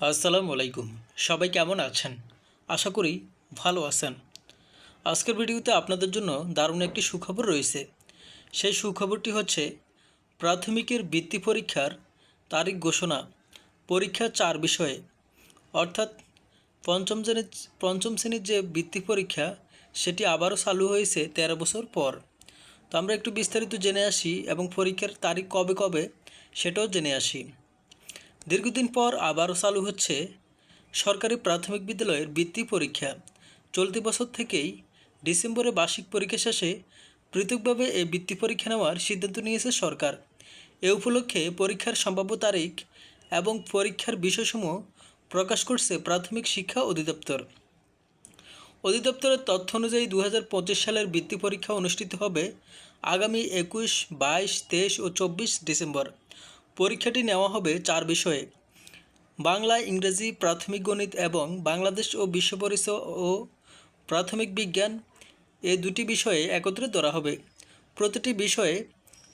আসসালামু আলাইকুম। সবাই কেমন আছেন? আশা করি ভালো আছেন। আজকের ভিডিওতে আপনাদের জন্য দারুণ একটি সুখবর রয়েছে। সেই সুখবরটি হচ্ছে, প্রাথমিকের বৃত্তি পরীক্ষার তারিখ ঘোষণা পরীক্ষা চার বিষয়ে। অর্থাৎ, পঞ্চম শ্রেণির পঞ্চম শ্রেণির যে বৃত্তি পরীক্ষা, সেটি আবারও চালু হয়েছে তেরো বছর পর। তো আমরা একটু বিস্তারিত জেনে আসি এবং পরীক্ষার তারিখ কবে কবে, সেটাও জেনে আসি। দীর্ঘদিন পর আবারও চালু হচ্ছে সরকারি প্রাথমিক বিদ্যালয়ের বৃত্তি পরীক্ষা। চলতি বছর থেকেই ডিসেম্বরে বার্ষিক পরীক্ষা শেষে পৃথকভাবে এই বৃত্তি পরীক্ষা নেওয়ার সিদ্ধান্ত নিয়েছে সরকার। এ উপলক্ষে পরীক্ষার সম্ভাব্য তারিখ এবং পরীক্ষার বিষয়সমূহ প্রকাশ করছে প্রাথমিক শিক্ষা অধিদপ্তর। অধিদপ্তরের তথ্য অনুযায়ী দু হাজার পঁচিশ সালের বৃত্তি পরীক্ষা অনুষ্ঠিত হবে আগামী একুশ, বাইশ, তেইশ ও চব্বিশ ডিসেম্বর। পরীক্ষাটি নেওয়া হবে চার বিষয়ে। বাংলা, ইংরেজি, প্রাথমিক গণিত এবং বাংলাদেশ ও বিশ্ব পরিচয় ও প্রাথমিক বিজ্ঞান এই দুটি বিষয়ে একত্রে ধরা হবে। প্রতিটি বিষয়ে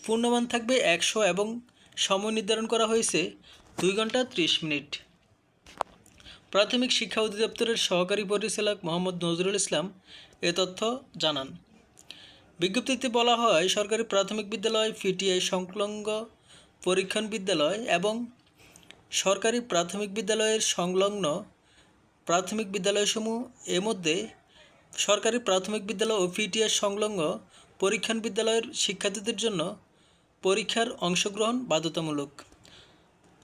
পূর্ণমান থাকবে একশো এবং সময় নির্ধারণ করা হয়েছে দুই ঘণ্টা ত্রিশ মিনিট। প্রাথমিক শিক্ষা অধিদপ্তরের সহকারী পরিচালক মোহাম্মদ নজরুল ইসলাম এ তথ্য জানান। বিজ্ঞপ্তিতে বলা হয়, সরকারি প্রাথমিক বিদ্যালয় ফিটিআই সংলগ্ন পরীক্ষণ বিদ্যালয় এবং সরকারি প্রাথমিক বিদ্যালয়ের সংলগ্ন প্রাথমিক বিদ্যালয়সমূহ এর মধ্যে সরকারি প্রাথমিক বিদ্যালয় ও পিটিআই সংলগ্ন পরীক্ষণ বিদ্যালয়ের শিক্ষার্থীদের জন্য পরীক্ষার অংশগ্রহণ বাধ্যতামূলক।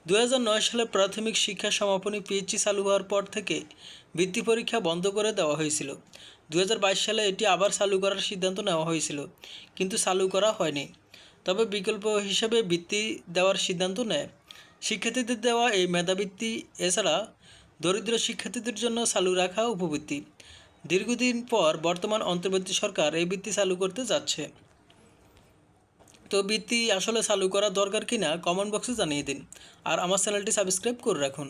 দু হাজার নয় সালে প্রাথমিক শিক্ষা সমাপনী পিএইচসি চালু হওয়ার পর থেকে বৃত্তি পরীক্ষা বন্ধ করে দেওয়া হয়েছিল। দু হাজার বাইশ সালে এটি আবার চালু করার সিদ্ধান্ত নেওয়া হয়েছিল, কিন্তু চালু করা হয়নি। তবে বিকল্প হিসেবে বৃত্তি দেওয়ার সিদ্ধান্ত নেয়। শিক্ষার্থীদের দেওয়া এই মেধাবৃত্তি, এছাড়া দরিদ্র শিক্ষার্থীদের জন্য চালু রাখা উপবৃত্তি। দীর্ঘদিন পর বর্তমান অন্তর্বর্তী সরকার এই বৃত্তি চালু করতে যাচ্ছে। তো বৃত্তি আসলে চালু করা দরকার কিনা কমেন্ট বক্সে জানিয়ে দিন। আর আমার চ্যানেলটি সাবস্ক্রাইব করে রাখুন।